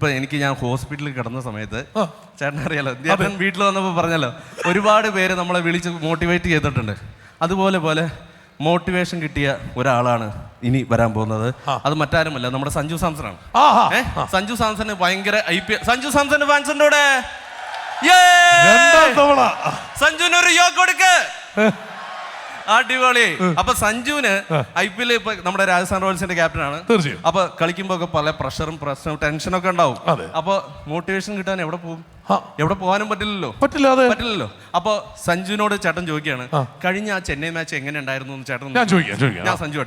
ഇപ്പൊ എനിക്ക് ഞാൻ ഹോസ്പിറ്റലിൽ കിടന്ന സമയത്ത് ചേട്ടൻ അറിയാലോ? ചേട്ടൻ വീട്ടിൽ വന്നപ്പോൾ പറഞ്ഞല്ലോ ഒരുപാട് പേര് നമ്മളെ വിളിച്ച് മോട്ടിവേറ്റ് ചെയ്തിട്ടുണ്ട്. അതുപോലെ പോലെ മോട്ടിവേഷൻ കിട്ടിയ ഒരാളാണ് ഇനി വരാൻ പോകുന്നത്. അത് മറ്റാരുമല്ല നമ്മുടെ സഞ്ജു സാംസൺ ആണ് ആഹാ സഞ്ജു സാംസന് ഭയങ്കര ഐ പി സഞ്ജു സാംസന്റെ ഫാൻസിന്റെ കൂടെ രണ്ടാം തവണ. സഞ്ജുവിന് ഒരു യോഗ കൊടുക്ക്. അടിപൊളി. അപ്പൊ സഞ്ജുവിന് ഐ പി എൽ ഇപ്പൊ നമ്മുടെ രാജസ്ഥാൻ റോയൽസിന്റെ ക്യാപ്റ്റൻ ആണ് തീർച്ചയായും. അപ്പൊ കളിക്കുമ്പോ ഒക്കെ പല പ്രഷറും പ്രശ്നവും ടെൻഷനും ഒക്കെ ഉണ്ടാവും. അപ്പൊ മോട്ടിവേഷൻ കിട്ടാൻ എവിടെ പോകും? എവിടെ പോകാനും പറ്റില്ലല്ലോ. പറ്റില്ലാതെ പറ്റില്ലല്ലോ. അപ്പൊ സഞ്ജുവിനോട് ചേട്ടൻ ചോദിക്കുകയാണ് കഴിഞ്ഞ ആ ചെന്നൈ മാച്ച് എങ്ങനെ ഉണ്ടായിരുന്നു? എന്ന് ചേട്ടൻ ഞാൻ ചോദിക്കാം. ഞാൻ. സഞ്ജു.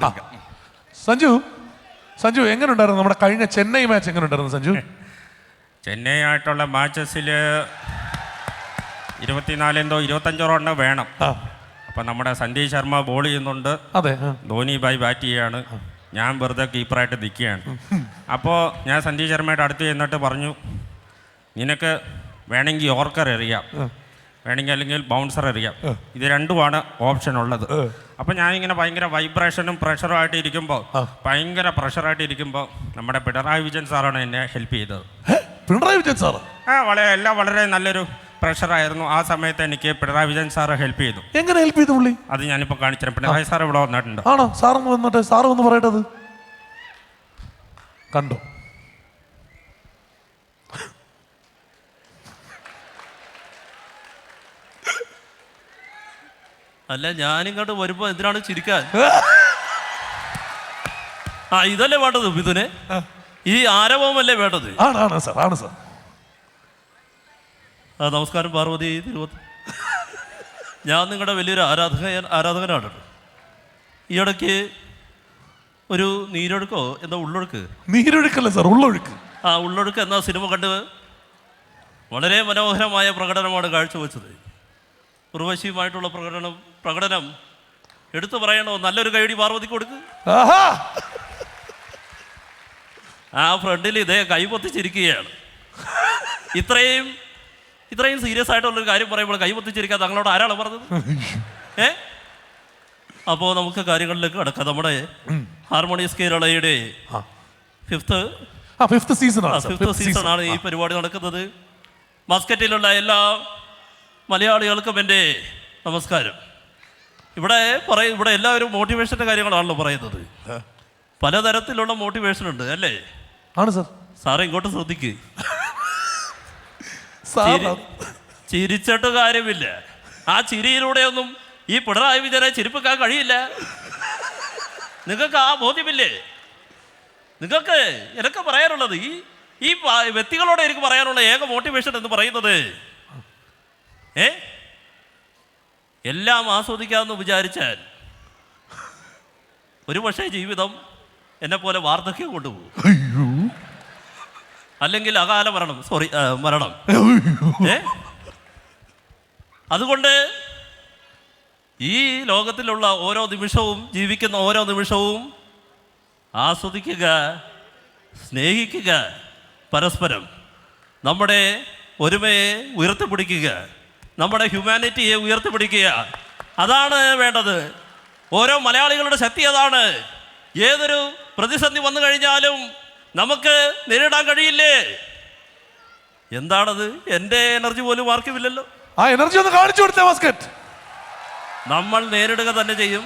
സഞ്ജു സഞ്ജു എങ്ങനെ ഉണ്ടായിരുന്നു? നമ്മുടെ കഴിഞ്ഞ ചെന്നൈ മാച്ച് എങ്ങനെ ഉണ്ടായിരുന്നു സഞ്ജു? ചെന്നൈ ആയിട്ടുള്ള മാച്ചസിൽ ഇരുപത്തിനാലെന്തോ ഇരുപത്തഞ്ചോ റണ്ണ് വേണം. അപ്പം നമ്മുടെ സഞ്ജയ് ശർമ്മ ബോൾ ചെയ്യുന്നുണ്ട്. അതെ. ധോനി ബായ് ബാറ്റ് ചെയ്യാണ്. ഞാൻ വെറുതെ കീപ്പറായിട്ട് നിൽക്കുകയാണ്. അപ്പോൾ ഞാൻ സഞ്ജയ് ശർമ്മയുടെ അടുത്ത് ചെന്നിട്ട് പറഞ്ഞു നിനക്ക് വേണമെങ്കിൽ ഓർക്കർ എറിയാം. വേണമെങ്കിൽ അല്ലെങ്കിൽ ബൗൺസർ എറിയാം. ഇത് രണ്ടുമാണ് ഓപ്ഷൻ ഉള്ളത്. അപ്പം ഞാനിങ്ങനെ ഭയങ്കര വൈബ്രേഷനും പ്രഷറും ആയിട്ട് ഇരിക്കുമ്പോൾ ഭയങ്കര പ്രഷറായിട്ട് ഇരിക്കുമ്പോൾ നമ്മുടെ പിണറായി വിജയൻ സാറാണ് എന്നെ ഹെൽപ്പ് ചെയ്തത്. പിണറായി വിജയൻ സാർ ആ വളരെ എല്ലാം വളരെ നല്ലൊരു പ്രഷറായിരുന്നു ആ സമയത്ത് എനിക്ക് പിണറായി വിജയൻ സാറ് ഹെൽപ്പ് ചെയ്തു. എങ്ങനെ ഹെൽപ്പ് ചെയ്തു പുള്ളി? അത് ഞാനിപ്പോൾ കാണിച്ചു പിണറായി സാർ ഇവിടെ വന്നിട്ടുണ്ട്. ആണോ? സാറൊന്ന് വന്നിട്ട് സാറ് ഒന്ന് പറയട്ടത്. കണ്ടോ? അല്ല ഞാനിങ്ങോട്ട് വരുമ്പോ എന്തിനാണ് ചിരിക്കാൻ? ആ ഇതല്ലേ വേണ്ടത് മിഥുനെ? ഈ ആരവമല്ലേ വേണ്ടത്? ആണ് ആണ് സാർ ആണ് സാർ നമസ്കാരം പാർവതി തിരുവത്ത്. ഞാൻ നിങ്ങളുടെ വലിയൊരു ആരാധക ആരാധകനാണ്. ഈ ഇടയ്ക്ക് ഒരു നീരൊഴുക്കോ? എന്താ ഉള്ളൊഴുക്ക്? നീരൊഴുക്കല്ല സാർ ഉള്ളൊഴുക്ക്. ആ ഉള്ളൊഴുക്ക് എന്നാ സിനിമ കണ്ട് വളരെ മനോഹരമായ പ്രകടനമാണ് കാഴ്ചവെച്ചത്. ഉർവശിയുമായിട്ടുള്ള പ്രകടനം പ്രകടനം എടുത്തു പറയണോ? നല്ലൊരു കൈയടി പാർവതി കൊടുക്ക്. ആ ഫ്രണ്ടിൽ ഇതേ കൈപൊത്തിച്ചിരിക്കുകയാണ് ഇത്രയും ഇത്രയും സീരിയസ് ആയിട്ടുള്ളൊരു കാര്യം പറയുമ്പോൾ കൈപൊത്തിച്ചിരിക്കുക തങ്ങളോട് ആരാണ് പറഞ്ഞത്? ഏ? അപ്പോൾ നമുക്ക് കാര്യങ്ങളിലേക്ക് കിടക്കാം. നമ്മുടെ ഹാർമോണിയസ് കേരളയുടെ. Fifth fifth season fifth season ആണ്. ഈ പരിപാടി നടക്കുന്നത്. മസ്കറ്റിലുള്ള എല്ലാ മലയാളികൾക്കും എന്റെ നമസ്കാരം. ഇവിടെ പറയും ഇവിടെ എല്ലാവരും മോട്ടിവേഷന്റെ കാര്യങ്ങളാണല്ലോ പറയുന്നത്. പലതരത്തിലുള്ള മോട്ടിവേഷൻ ഉണ്ട് അല്ലേ? ആണ് സാർ സാറേ ഇങ്ങോട്ട് ശ്രദ്ധിക്ക്. സാർ ചിരി- ചിരിച്ചിട്ട് കാര്യമില്ല. ആ ചിരിയിലൂടെയൊന്നും ഈ പിണറായി വിജയനെ ചിരിപ്പിക്കാൻ കഴിയില്ല. നിങ്ങൾക്ക് ആ ബോധ്യമില്ലേ? നിങ്ങൾക്ക് എനിക്ക് പറയാനുള്ളത് ഈ ഈ വ്യക്തികളോട് എനിക്ക് പറയാനുള്ള ഏക മോട്ടിവേഷൻ എന്ന് പറയുന്നത് ഏ? എല്ലാം ആസ്വദിക്കാമെന്ന് വിചാരിച്ചാൽ ഒരു പക്ഷേ ജീവിതം എന്നെ പോലെ വാർദ്ധക്യം കൊണ്ടുപോകും. അയ്യോ. അല്ലെങ്കിൽ അകാല മരണം. സോറി മരണം. ഏ? അതുകൊണ്ട് ഈ ലോകത്തിലുള്ള ഓരോ നിമിഷവും ജീവിക്കുന്ന ഓരോ നിമിഷവും ആസ്വദിക്കുക സ്നേഹിക്കുക പരസ്പരം നമ്മുടെ ഒരുമയെ ഉയർത്തിപ്പിടിക്കുക നമ്മുടെ ഹ്യൂമാനിറ്റിയെ ഉയർത്തിപ്പിടിക്കുക. അതാണ് വേണ്ടത്. ഓരോ മലയാളികളുടെ ശക്തി അതാണ്. ഏതൊരു പ്രതിസന്ധി വന്നു കഴിഞ്ഞാലും നമുക്ക് നേരിടാൻ കഴിയില്ലേ? എന്താണത്? എന്റെ എനർജി പോലും ആർക്കുമില്ലല്ലോ ആ എനർജി ഒന്ന് കാണിച്ചു കൊടുത്തേ ബാസ്കറ്റ് നമ്മൾ നേരിടുക തന്നെ ചെയ്യും.